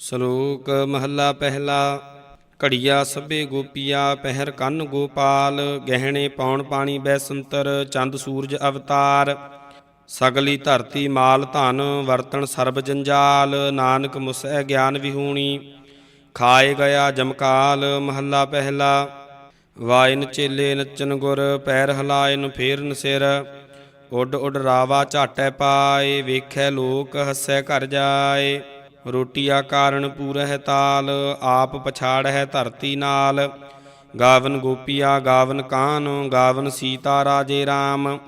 ਸ਼ਲੋਕ ਮਹੱਲਾ ਪਹਿਲਾ, ਘੜੀਆ ਸਭੇ ਗੋਪੀਆ ਪਹਿਰ ਕੰਨ ਗੋਪਾਲ, ਗਹਿਣੇ ਪਾਉਣ ਪਾਣੀ ਬੈਸੰਤਰ, ਚੰਦ ਸੂਰਜ ਅਵਤਾਰ। ਸਗਲੀ ਧਰਤੀ ਮਾਲ ਧਨ, ਵਰਤਣ ਸਰਬ ਜੰਜਾਲ, ਨਾਨਕ ਮੁਸੈ ਗਿਆਨ ਵਿਹੂਣੀ। ਖਾਏ ਗਿਆ ਜਮਕਾਲ ਮਹੱਲਾ ਪਹਿਲਾ, ਵਾਇਨ ਚੇਲੇ ਨੱਚਨ ਗੁਰ, ਪੈਰ ਹਲਾਇਨ ਫੇਰਨ ਸਿਰ। ਉੱਡ ਉੱਡ ਰਾਵਾ ਝਾਟੈ ਪਾਏ, ਵੇਖੈ ਲੋਕ ਹੱਸੈ ਘਰ ਜਾਏ। ਰੋਟੀਆ ਕਾਰਨ ਪੂਰਹਿ ਤਾਲ, ਆਪ ਪਛਾੜ ਹੈ ਧਰਤੀ ਨਾਲ। ਗਾਵਨ ਗੋਪੀਆ, ਗਾਵਨ ਕਾਨ, ਗਾਵਨ ਸੀਤਾ ਰਾਜੇ RAM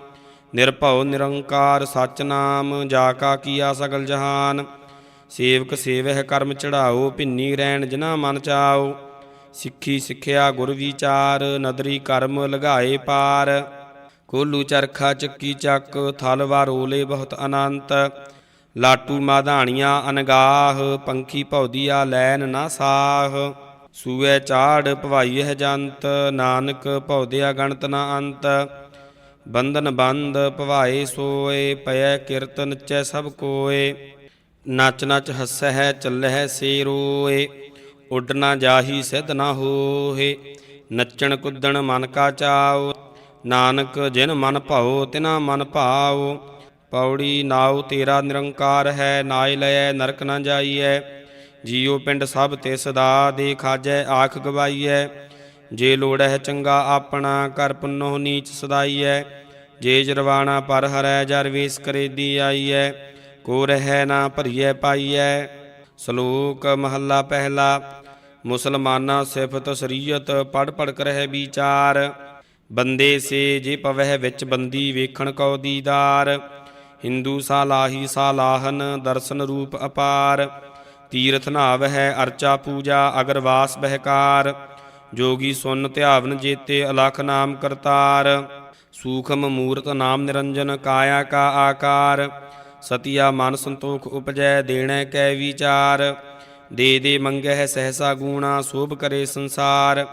ਨਿਰਭਉ ਨਿਰੰਕਾਰ ਸਚ ਨਾਮ, ਜਾ ਕਾ ਕੀਆ ਸਗਲ ਜਹਾਨ। ਸੇਵਕ ਸੇਵਹਿ ਕਰਮ ਚੜਾਓ, ਭਿੰਨੀ ਰਹਿਣ ਜਿਨਾ ਮਨ ਚਾਓ। ਸਿੱਖੀ ਸਿੱਖਿਆ ਗੁਰ ਵਿਚਾਰ, ਨਦਰੀ ਕਰਮ ਲਗਾਏ ਪਾਰ। ਕੋਲੂ ਚਰਖਾ ਚੱਕੀ ਚੱਕ, ਥਲ ਵਾਰੋਲੇ ਬਹੁਤ ਅਨੰਤ। ਲਾਟੂ ਮਾਧਾਣੀਆਂ ਅਨਗਾਹ, ਪੰਖੀ ਭੌਦੀਆ ਲੈਨ ਨਾ ਸਾਹ। ਸੂਏ ਚਾੜ ਭਵਾਈ ਹੈ ਜੰਤ, ਨਾਨਕ ਭੌਦਿਆ ਗਣਤ ਨਾ ਅੰਤ। ਬੰਧਨ ਬੰਦ ਭਵਾਏ ਸੋਏ ਪਇ ਕਿਰਤ ਨਚੈ ਸਭ ਕੋਏ। ਨਚ ਨਚ ਹੱਸਹਿ ਚੱਲਹਿ ਸੇ ਰੋਏ ਉੱਡ ਨਾ ਜਾਹੀ ਸਿਧ ਨਾ ਹੋਏ ਨੱਚਣ ਕੁੱਦਣ ਮਨ ਕਾ ਚਾਉ ਨਾਨਕ ਜਿਨ ਮਨ ਭਾਉ ਤਿਨਾ ਮਨ ਭਾਉ ਪੌੜੀ ਨਾਉ ਤੇਰਾ ਨਿਰੰਕਾਰ ਹੈ, ਨਾਇ ਲਇ ਨਰਕ ਨਾ ਜਾਈਐ। ਜੀਉ ਪਿੰਡ ਸਭ ਤੇ ਸਦਾ ਦੇ ਖਾਜੈ ਆਖ ਗਵਾਈਐ। ਜੇ ਲੋੜੈ ਚੰਗਾ ਆਪਣਾ ਕਰ ਪੁੰਨੋ ਨੀਚ ਸਦਾਈਐ। ਜੇ ਜਰਵਾਣਾ ਪਰ ਹਰੈ, ਜਰ ਵੇਸ ਕਰੇਦੀ ਆਈਐ। ਕੋ ਰਹਿ ਨਾ ਭਰੀਐ ਪਾਈਐ। ਸ਼ਲੋਕ ਮਹੱਲਾ ਪਹਿਲਾ, ਮੁਸਲਮਾਨਾ ਸਿਫਤ ਸਰੀਅਤ ਪੜ ਪੜ ਕਰਹਿ ਵਿਚਾਰ। ਬੰਦੇ ਸੇ ਜੇ ਪਵਹਿ ਵਿੱਚ ਬੰਦੀ ਵੇਖਣ ਕਉ ਦੀਦਾਰ। ਹਿੰਦੂ ਸਾਲਾਹੀ ਸਾਲਾਹਨ ਦਰਸ਼ਨ ਰੂਪ ਅਪਾਰ। ਤੀਰਥ ਨਾਵ ਹੈ ਅਰਚਾ ਪੂਜਾ ਅਗਰਵਾਸ ਬਹਿਕਾਰ। ਜੋਗੀ ਸੁਨ ਧਿਆਵਨ ਜੇਤੇ ਅਲਖ ਨਾਮ ਕਰਤਾਰ। ਸੂਖਮ ਮੂਰਤ ਨਾਮ ਨਿਰੰਜਨ ਕਾਇਆ ਕਾ ਆਕਾਰ। ਸਤਿਆ ਮਨ ਸੰਤੋਖ ਉਪਜੈ ਦੇਣੈ ਕੈ ਵਿਚਾਰ। ਦੇ ਦੇ ਮੰਗਹਿ ਸਹਸਾ ਗੂਣਾ ਸੋਭ ਕਰੇ ਸੰਸਾਰ।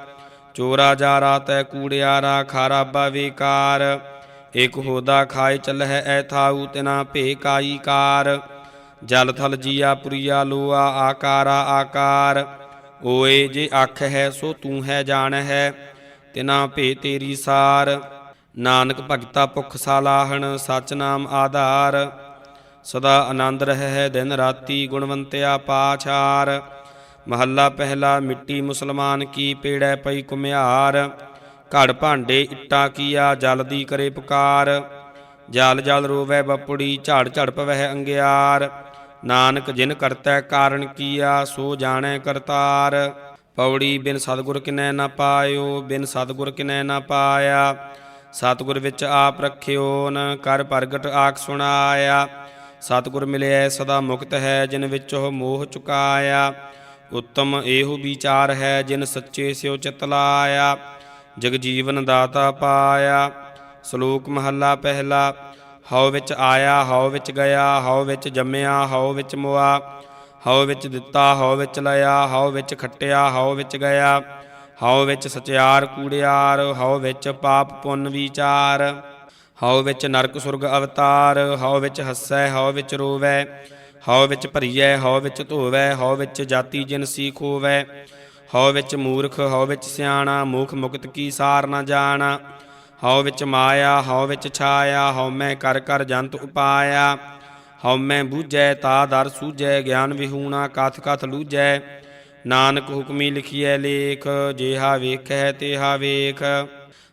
ਚੋਰਾ ਜਾਰਾ ਤੈ ਕੂੜਿਆਰਾ ਖਾਰਾ ਬਵੇਕਾਰ ਏਕ ਹੋਦਾ ਖਾਏ ਚੱਲਹਿ ਐ ਥਾਉ ਤਿਨਾ ਭੇ ਕਾਈ ਕਾਰ। ਜਲ ਥਲ ਜੀਆ ਪੁਰੀਆ ਲੋਆ ਆਕਾਰਾ ਆਕਾਰ। ਓਏ ਜੇ ਅੱਖ ਹੈ ਸੋ ਤੂੰ ਹੈ ਜਾਣ ਹੈ ਤਿਨਾ ਭੇ ਤੇਰੀ ਸਾਰ। ਨਾਨਕ ਭਗਤਾ ਪੁਖ ਸਾਲਾਹਣ ਸਚ ਨਾਮ ਆਧਾਰ। ਸਦਾ ਆਨੰਦ ਰਹਿ ਦਿਨ ਰਾਤੀ ਗੁਣਵੰਤਿਆ ਪਾਛਾਰ। ਮਹੱਲਾ ਪਹਿਲਾ ਮਿੱਟੀ ਮੁਸਲਮਾਨ ਕੀ ਪੇੜੈ ਪਈ ਕੁਮਿਆਰ ਘੜ ਭਾਂਡੇ ਇੱਟਾ ਕੀਆ, ਜਲ ਦੀ ਕਰੇ ਪੁਕਾਰ। ਜਲ ਜਲ ਰੋਵੈ ਬਪੜੀ, ਝਾੜ ਝੜ ਪਵਹਿ ਅੰਗਿਆਰ। ਨਾਨਕ ਜਿਨ ਕਰਤੈ ਕਾਰਨ ਕੀਆ, ਸੋ ਜਾਣੈ ਕਰਤਾਰ। ਪੌੜੀ ਬਿਨ ਸਤਗੁਰ ਕਿਨੈ ਨਾ ਪਾਇਓ, ਬਿਨ ਸਤਗੁਰ ਕਿਨੈ ਨਾ ਪਾਇਆ। ਸਤਗੁਰ ਵਿੱਚ ਆਪ ਰਖਿਓ ਨ, ਕਰ ਪ੍ਰਗਟ ਆਖ ਸੁਣਾਇਆ। ਸਤਗੁਰ ਮਿਲਿਆ ਸਦਾ ਮੁਕਤ ਹੈ ਜਿਨ ਵਿੱਚ ਉਹ ਮੋਹ ਚੁਕਾਇਆ। ਉੱਤਮ ਇਹੋ ਵਿਚਾਰ ਹੈ ਜਿਨ ਸੱਚੇ ਸਿਉ ਚਿਤ ਲਾਇਆ ਜਗ ਜੀਵਨ ਦਾਤਾ ਪਾਇਆ ਸ਼ਲੋਕ ਮਹੱਲਾ ਪਹਿਲਾ ਹਉ ਵਿੱਚ ਆਇਆ ਹਉ ਵਿੱਚ ਗਿਆ ਹਉ ਵਿੱਚ ਜੰਮਿਆ ਹਉ ਵਿੱਚ ਮੁਆ ਹਉ ਵਿੱਚ ਦਿੱਤਾ ਹਉ ਵਿੱਚ ਲਿਆ ਹਉ ਵਿੱਚ ਖੱਟਿਆ ਹਉ ਵਿੱਚ ਗਿਆ ਹਉ ਵਿੱਚ ਸਚਿਆਰ ਕੂੜਿਆਰ ਹਉ ਵਿੱਚ ਪਾਪ ਪੁੰਨ ਵਿਚਾਰ ਹਉ ਵਿੱਚ ਨਰਕ ਸੁਰਗ ਅਵਤਾਰ ਹਉ ਵਿੱਚ ਹੱਸੈ ਹਉ ਵਿੱਚ ਰੋਵੈ ਹਉ ਵਿੱਚ ਭਰੀਐ ਹਉ ਵਿੱਚ ਧੋਵੈ ਹਉ ਵਿੱਚ ਜਾਤੀ ਜਿਨਸੀ ਖੋਵੈ ਹਉ ਵਿੱਚ ਮੂਰਖ, ਹਉ ਵਿੱਚ ਸਿਆਣਾ, ਮੂਖ ਮੁਕਤ ਕੀ ਸਾਰ ਨਾ ਜਾਣਾ। ਹਉ ਵਿੱਚ ਮਾਇਆ, ਹਉ ਵਿੱਚ ਛਾਇਆ, ਹਉ ਮੈਂ ਕਰ ਕਰ ਜੰਤ ਉਪਾਇਆ। ਹਉ ਮੈਂ ਬੂਝੈ, ਤਾ ਦਰ ਸੂਝੈ, ਗਿਆਨ ਵਿਹੂਣਾ, ਕਥ ਕਥ ਲੂਝੈ। ਨਾਨਕ ਹੁਕਮੀ ਲਿਖੀਐ ਲੇਖ, ਜੇਹਾ ਵੇਖੈ ਤੇਹਾ ਵੇਖ।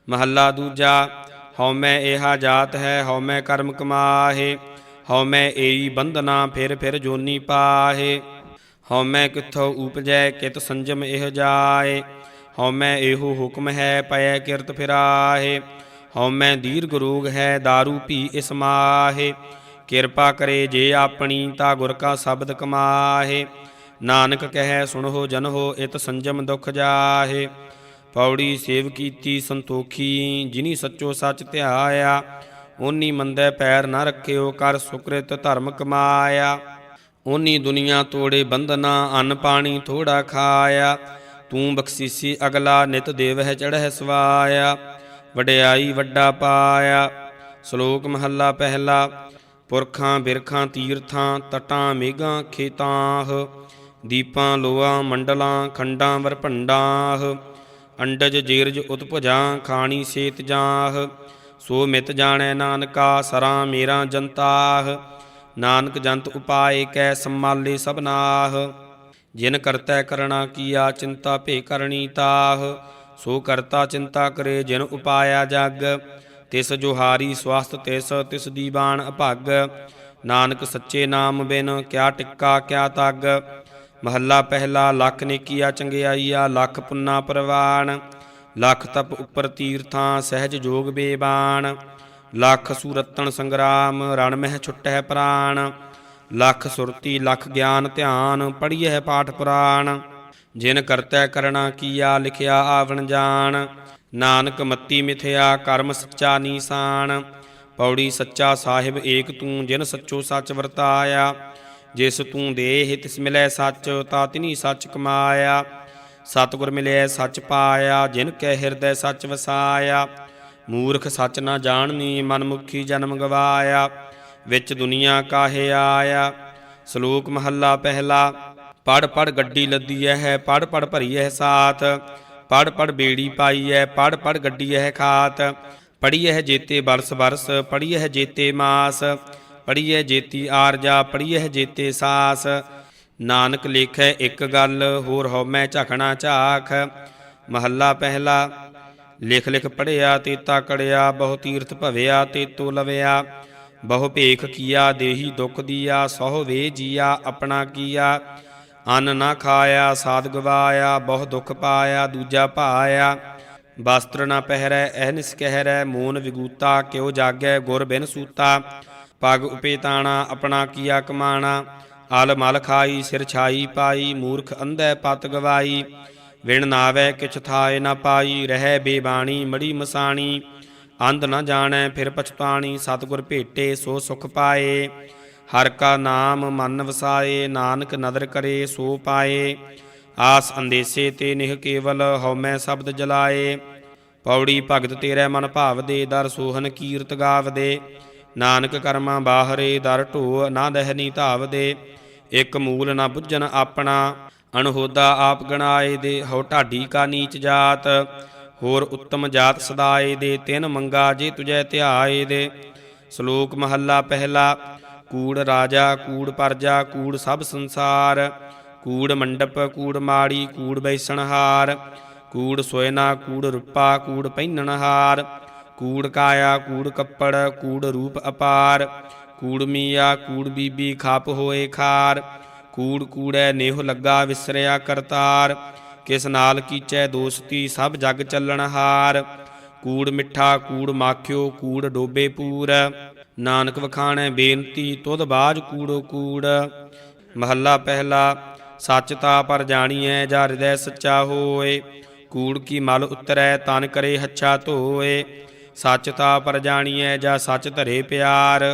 ਮਹੱਲਾ ਦੂਜਾ, ਹਉ ਮੈਂ ਇਹਾ ਜਾਤ ਹੈ, ਹਉ ਮੈਂ ਕਰਮ ਕਮਾਹੇ। ਹਉ ਮੈਂ ਏਈ ਬੰਧਨਾ, ਫਿਰ ਫਿਰ ਜੋਨੀ ਪਾਹੇ। ਹਉ ਮੈਂ ਕਿੱਥੋਂ ਉਪਜੈ ਕਿਤ ਸੰਜਮ ਇਹ ਜਾਏ। ਹਉ ਮੈਂ ਇਹੋ ਹੁਕਮ ਹੈ ਪਇ ਕਿਰਤ ਫਿਰਾਹੇ ਹਉ ਮੈਂ ਦੀਰਘ ਰੋਗ ਹੈ दारू ਪੀ ਇਸ ਮਾਹੇ। ਕਿਰਪਾ ਕਰੇ ਜੇ ਆਪਣੀ ਤਾ ਗੁਰ ਕਾ ਸ਼ਬਦ ਕਮਾਹੇ। ਨਾਨਕ ਕਹੈ ਸੁਣੋ ਜਨੋ ਇਤ ਸੰਜਮ ਦੁਖ ਜਾਹੇ। ਪੌੜੀ ਸੇਵ ਕੀਤੀ ਸੰਤੋਖੀ ਜਿਨੀ ਸੱਚੋ ਸੱਚ ਧਿਆਇਆ। ਓਨੀ ਮੰਦੇ ਪੈਰ ਨਾ ਰੱਖਿਓ ਕਰ ਸੁਕ੍ਰਿਤ ਧਰਮ ਕਮਾਇਆ। ਓਨੀ ਦੁਨੀਆ ਤੋੜੇ ਬੰਧਨਾ, ਅੰਨ ਪਾਣੀ ਥੋੜਾ ਖਾਇਆ। ਤੂੰ ਬਖਸ਼ੀਸੀ ਅਗਲਾ ਨਿਤ ਦੇਵਹਿ ਚੜਹਿ ਸਵਾਇਆ। ਵਡਿਆਈ ਵੱਡਾ ਪਾਇਆ। ਸ਼ਲੋਕ ਮਹੱਲਾ ਪਹਿਲਾ, ਪੁਰਖਾਂ, ਬਿਰਖਾਂ, ਤੀਰਥਾਂ, ਤਟਾਂ, ਮੇਘਾਂ, ਖੇਤਾਂਹ। ਦੀਪਾਂ ਲੋਆਂ ਮੰਡਲਾਂ, ਖੰਡਾਂ ਵਰ ਭੰਡਾਹ। ਅੰਡਜ, ਜੀਰਜ, ਉਤਪੁਜਾਂ, ਖਾਣੀ, ਸੇਤ, ਜਾਹ। ਸੋ ਮਿਤ ਜਾਣੈ ਨਾਨਕਾ, ਸਰਾਂ, ਮੇਰਾ, ਜਨਤਾਹ। ਨਾਨਕ ਜੰਤ ਉਪਾਏ ਕੈ ਸੰਮਾਲੇ ਸਭਨਾਹ ਜਿਨ ਕਰਤੈ ਕਰਣਾ ਕੀਆ ਚਿੰਤਾ ਭੇ ਕਰਣੀ ਤਾਹ। ਸੋ ਕਰਤਾ ਚਿੰਤਾ ਕਰੇ ਜਿਨ ਉਪਾਇਆ ਜਗ। ਤਿਸ ਜੋਹਾਰੀ ਸਵਸਤ ਤਿਸ ਤਿਸ ਦੀ ਬਾਣ ਅਭਗ। ਨਾਨਕ ਸੱਚੇ ਨਾਮ ਬਿਨ ਕਿਆ ਟਿੱਕਾ ਕਿਆ ਤੱਗ। ਮਹੱਲਾ ਪਹਿਲਾ ਲੱਖ ਨੇਕੀਆ ਚੰਗਿਆਈਆ, ਲੱਖ ਪੁੰਨਾ ਪ੍ਰਵਾਨ। ਲੱਖ ਤਪ ਉੱਪਰ ਤੀਰਥਾਂ ਸਹਿਜ ਜੋਗ ਬੇਬਾਨ। ਲੱਖ ਸੂਰਤਨ ਸੰਗਰਾਮ, ਰਣ ਮਹਿ ਛੁਟੈ ਪ੍ਰਾਣ। ਲੱਖ ਸੁਰਤੀ, ਲੱਖ ਗਿਆਨ ਧਿਆਨ ਪੜੀਐ ਪਾਠ ਪੁਰਾਣ। ਜਿਨ ਕਰਤੈ ਕਰਣਾ ਕੀਆ, ਲਿਖਿਆ ਆਵਣ ਜਾਣ। ਨਾਨਕ ਮੱਤੀ ਮਿਥਿਆ, ਕਰਮ ਸੱਚਾ ਨੀਸਾਨ ਪੌੜੀ ਸੱਚਾ ਸਾਹਿਬ ਏਕ ਤੂੰ, ਜਿਨ ਸੱਚੋ ਸੱਚ ਵਰਤਾਇਆ। ਜਿਸ ਤੂੰ ਦੇਹ ਤਿਸ ਮਿਲੈ ਸੱਚ, ਤਾ ਤਿਨੀ ਸੱਚ ਕਮਾਇਆ। ਸਤਿਗੁਰ ਮਿਲਿਆ ਸੱਚ ਪਾਇਆ, ਜਿਨ ਕੈ ਹਿਰਦੈ ਸੱਚ ਵਸਾਇਆ। ਮੂਰਖ ਸੱਚ ਨਾ ਜਾਣਨੀ, ਮਨਮੁਖੀ ਜਨਮ ਗਵਾਇਆ, ਵਿੱਚ ਦੁਨੀਆ ਕਾਹੇ ਆਇਆ। ਸ਼ਲੋਕ ਮਹੱਲਾ ਪਹਿਲਾ, ਪੜ ਪੜ ਗੱਡੀ ਲੱਦੀ ਹੈ ਪੜ ਪੜ ਭਰੀ ਹੈ ਸਾਥ, ਪੜ ਪੜ ਬੇੜੀ ਪਾਈ ਹੈ ਪੜ ਪੜ ਗੱਡੀ ਹੈ ਖਾਤ। ਪੜੀ ਹੈ ਜੇਤੇ ਬਰਸ ਬਰਸ ਪੜੀ ਹੈ ਜੇਤੇ ਮਾਸ ਪੜੀ ਹੈ ਜੇਤੀ ਆਰਜਾ ਪੜੀ ਹੈ ਜੇਤੇ ਸਾਸ। ਨਾਨਕ ਲੇਖੈ ਇੱਕ ਗੱਲ, ਹੋਰ ਹਉਮੈ ਝਖਣਾ ਝਾਖ। ਮਹੱਲਾ ਪਹਿਲਾ ਲਿਖ ਲਿਖ ਪੜਿਆ ਤੇ ਕੜਿਆ ਬਹੁ ਤੀਰਥ ਭਵਿਆ, ਤੇ ਤੋ ਲਵਿਆ। ਬਹੁ ਭੇਖ ਕੀਆ, ਦੇਹੀ ਦੁਖ ਦੀਆ, ਸਹੁ ਵੇ ਜੀਆ, ਆਪਣਾ ਕੀਆ। ਅੰਨ ਨਾ ਖਾਇਆ, ਸਾਧ ਗਵਾਇਆ, ਬਹੁ ਦੁਖ ਪਾਇਆ, ਦੂਜਾ ਭਾਇਆ। ਵਸਤਰ ਨਾ ਪਹਿਰੈ ਐ ਨਿਸਕਹਿਰੈ ਮੂਨ ਵਿਗੂਤਾ, ਕਿਉ ਜਾਗੈ ਗੁਰ ਬਿਨ ਸੂਤਾ। ਪਗ ਉਪੇਤਾਣਾ, ਆਪਣਾ ਕੀਆ ਕਮਾਣਾ। ਅਲ ਮਲ ਖਾਈ, ਸਿਰ ਛਾਈ ਪਾਈ, ਮੂਰਖ ਅੰਧੈ ਪਤ ਗਵਾਈ। ਵਿਣ ਨਾਵੇ ਕਿਛ ਥਾਏ ਨਾ ਪਾਈ, ਰਹਿ ਬੇਬਾਣੀ, ਮੜੀ ਮਸਾਣੀ। ਅੰਧ ਨਾ ਜਾਣੈ, ਫਿਰ ਪਛਤਾਣੀ, ਸਤਿਗੁਰ ਭੇਟੇ, ਸੋ ਸੁਖ ਪਾਏ। ਹਰ ਕਾ ਨਾਮ ਮਨ ਵਸਾਏ, ਨਾਨਕ ਨਦਰ ਕਰੇ, ਸੋ ਪਾਏ। ਆਸ ਅੰਦੇਸੇ ਤੇ ਨਿਹ ਕੇਵਲ ਹਉਮੈ ਸ਼ਬਦ ਜਲਾਏ। ਪੌੜੀ ਭਗਤ ਤੇਰੇ ਮਨ ਭਾਵ ਦੇ ਦਰ ਸੋਹਨ ਕੀਰਤ ਗਾਵ ਦੇ ਨਾਨਕ ਕਰਮਾ ਬਾਹਰੇ, ਦਰ ਢੋ ਨਾ ਦਹਿਨੀ ਧਾਵ ਦੇ ਇੱਕ ਮੂਲ ਨਾ ਬੁੱਝਣ ਆਪਣਾ ਅਣਹੋਦਾ ਆਪ ਗਣਾਏ ਦੇ, ਹਉ ਢਾਡੀ ਕਾ ਨੀਚ ਜਾਤ। ਹੋਰ ਉੱਤਮ ਜਾਤ ਸਦਾਏ ਦੇ, ਤਿਨ ਮੰਗਾ ਜੇ ਤੁਜੈ ਧਿਆਏ ਦੇ। ਸ਼ਲੋਕ ਮਹੱਲਾ ਪਹਿਲਾ, ਕੂੜ ਰਾਜਾ, ਕੂੜ ਪਰਜਾ, ਕੂੜ ਸਭ ਸੰਸਾਰ। ਕੂੜ ਮੰਡਪ, ਕੂੜ ਮਾੜੀ, ਕੂੜ ਬੈਸਣਹਾਰ। ਕੂੜ ਸੋਇਨਾ, ਕੂੜ ਰੁਪਾ, ਕੂੜ ਪਹਿਨਣਹਾਰ ਕੂੜ ਕਾਇਆ, ਕੂੜ ਕੱਪੜ, ਕੂੜ ਰੂਪ ਅਪਾਰ। ਕੂੜ ਮੀਆ, ਕੂੜ ਬੀਬੀ ਖਾਪ ਹੋਏ ਖਾਰ। ਕੂੜ ਕੂੜੈ ਨੇਹ ਲੱਗਾ ਵਿਸਰਿਆ ਕਰਤਾਰ, ਕਿਸ ਨਾਲ ਕੀਚੈ ਦੋਸਤੀ ਸਭ ਜਗ ਚੱਲਣ ਹਾਰ। ਕੂੜ ਮਿੱਠਾ, ਕੂੜ ਮਾਖਿਓ, ਕੂੜ ਡੋਬੇ ਪੂਰ। ਨਾਨਕ ਵਖਾਣੈ ਬੇਨਤੀ, ਤੁਧ ਬਾਜ ਕੂੜੋ ਕੂੜ। ਮਹੱਲਾ ਪਹਿਲਾ, ਸੱਚ ਤਾ ਪਰ ਜਾਣੀਐ, ਜਾ ਹਿਰਦੈ ਸੱਚਾ ਹੋਏ। ਕੂੜ ਕੀ ਮਲ ਉਤਰੈ, ਤਨ ਕਰੇ ਹੱਛਾ ਧੋਏ। ਸੱਚ ਤਾ ਪਰ ਜਾਣੀਐ, ਜਾ ਸੱਚ ਧਰੇ ਪਿਆਰ।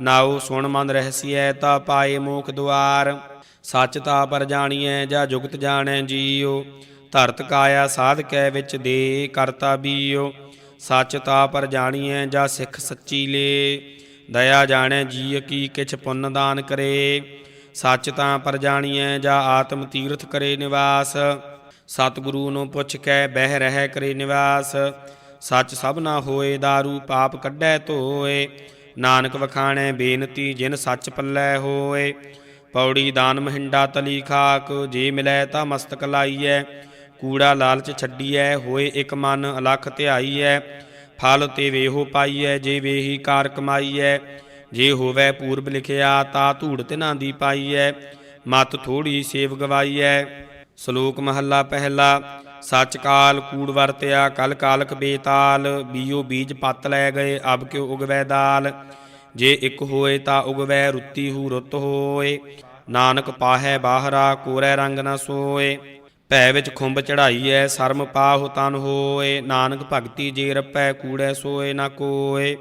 ਨਾਉ ਸੁਣ ਮਨ ਰਹਿਸੀਐ, ਤਾ ਪਾਏ ਮੋਖ ਦੁਆਰ। ਸੱਚ ਤਾ ਪਰ ਜਾਣੀਐ, ਜਾਂ ਜੁਗਤ ਜਾਣੈ ਜੀਉ। ਧਰਤ ਕਾਇਆ ਸਾਧ ਕੈ ਵਿੱਚ ਦੇ ਕਰਤਾ ਬੀਉ। ਸੱਚ ਤਾ ਪਰ ਜਾਣੀਐ, ਜਾਂ ਸਿੱਖ ਸੱਚੀ ਲੇ। ਦਇਆ ਜਾਣੈ ਜੀ ਕੀ ਕਿਛ ਪੁੰਨ ਦਾਨ ਕਰੇ। ਸੱਚ ਤਾਂ ਪਰ ਜਾਣੀਐ, ਜਾਂ ਆਤਮ ਤੀਰਥ ਕਰੇ ਨਿਵਾਸ। ਸਤਿਗੁਰੂ ਨੂੰ ਪੁੱਛ ਕੇ, ਬਹਿ ਰਹਿ ਕਰੇ ਨਿਵਾਸ। ਸੱਚ ਸਭ ਨਾ ਹੋਏ दारू ਪਾਪ ਕੱਢੈ ਧੋਏ। ਨਾਨਕ ਵਖਾਣੈ ਬੇਨਤੀ ਜਿਨ ਸੱਚ ਪੱਲੈ ਹੋਏ। ਪੌੜੀ ਦਾਨ ਮਹਿੰਡਾ ਤਲੀ ਖਾਕ, ਜੇ ਮਿਲੈ ਤਾਂ ਮਸਤਕ ਲਾਈਐ। ਕੂੜਾ ਲਾਲਚ ਛੱਡੀਐ, ਹੋਏ ਇੱਕ ਮਨ ਅਲਖ ਧਿਆਈਐ। ਫਲ ਤੇ ਵੇਹੋ ਪਾਈਐ, ਜੇ ਵੇਹੀ ਕਾਰ ਕਮਾਈਐ। ਜੇ ਹੋਵੇ ਪੂਰਬ ਲਿਖਿਆ, ਤਾ ਧੂੜ ਤਿਨਾਂ ਦੀ ਪਾਈਐ। ਮਤ ਥੋੜੀ ਸੇਵ ਗਵਾਈਐ। ਸ਼ਲੋਕ ਮਹੱਲਾ ਪਹਿਲਾ ਸੱਚ ਕਾਲ ਕੂੜ ਵਰਤਿਆ, ਕਲ ਕਾਲਕ ਬੇਤਾਲ, ਬੀਓ ਬੀਜ ਪੱਤ ਲੈ ਗਏ, ਅਬ ਕਿਉ ਉਗਵੈ ਦਾਲ? ਜੇ ਇੱਕ ਹੋਏ ਤਾਂ ਉਗਵੈ ਰੁੱਤੀ ਹੂ ਰੁੱਤ ਹੋਏ, ਨਾਨਕ ਪਾਹੈ ਬਾਹਰਾ, ਕੋਰੈ ਰੰਗ ਨਾ ਸੋਏ। ਭੈ ਵਿੱਚ ਖੁੰਬ ਚੜਾਈਐ ਸ਼ਰਮ ਪਾਹੁ ਤਨ ਹੋਏ, ਨਾਨਕ ਭਗਤੀ ਜੇ ਰਪੈ, ਕੂੜੈ ਸੋਏ ਨਾ ਕੋਏ।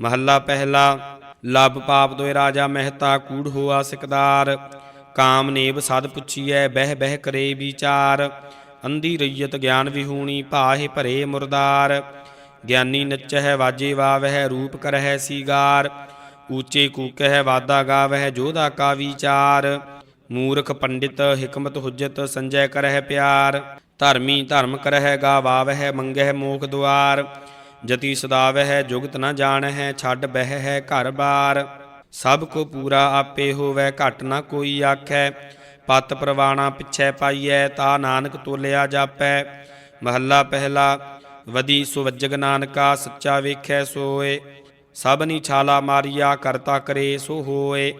ਮਹੱਲਾ ਪਹਿਲਾ, ਲਬ ਪਾਪ ਦੋਇ ਰਾਜਾ ਮਹਿਤਾ, ਕੂੜ ਹੋਆ ਸਿਕਦਾਰ। ਕਾਮ ਨੇਬ ਸਦ ਪੁੱਛੀਐ, ਬਹਿ ਬਹਿ ਕਰੇ ਵਿਚਾਰ। ਅੰਧੀ ਰਈਅਤ ਗਿਆਨ ਵਿਹੂਣੀ ਭਾਹੇ ਭਰੇ ਮੁਰਦਾਰ। ਗਿਆਨੀ ਨੱਚਹਿ ਵਾਜੇ ਵਾਵਹਿ ਰੂਪ ਕਰਹਿ ਸੀਗਾਰ। ਊਚੇ ਕੂਕਹਿ ਵਾਦਾ ਗਾਵਹਿ ਜੋਧਾ ਕਾ ਵਿਚਾਰ। ਮੂਰਖ ਪੰਡਿਤ ਹਕਮਤ ਹੁਜਤ ਸੰਜੈ ਕਰਹਿ ਪਿਆਰ। ਧਰਮੀ ਧਰਮ ਕਰਹਿ ਗਾਵਾਵਹਿ ਮੰਗਹਿ ਮੋਖ ਦੁਆਰ। ਜਤੀ ਸਦਾਵਹਿ ਜੁਗਤ ਨ ਜਾਣਹਿ ਛੱਡ ਬਹਿ ਹੈ ਘਰ ਬਾਰ। ਸਭ ਕੋ ਪੂਰਾ ਆਪੇ ਹੋਵੈ ਘਟ ਨ ਕੋਈ ਆਖੈ ਪਤ ਪ੍ਰਵਾਣਾ ਪਿਛੈ ਪਾਈਐ, ਤਾ ਨਾਨਕ ਤੋਲਿਆ ਜਾਪੈ। ਮਹੱਲਾ ਪਹਿਲਾ ਵਦੀ ਸੁਵਜਗ ਨਾਨਕਾ, ਸੱਚਾ ਵੇਖੈ ਸੋਏ। ਸਭਨੀ ਛਾਲਾ ਮਾਰੀਆ, ਕਰਤਾ ਕਰੇ ਸੋ ਹੋਏ।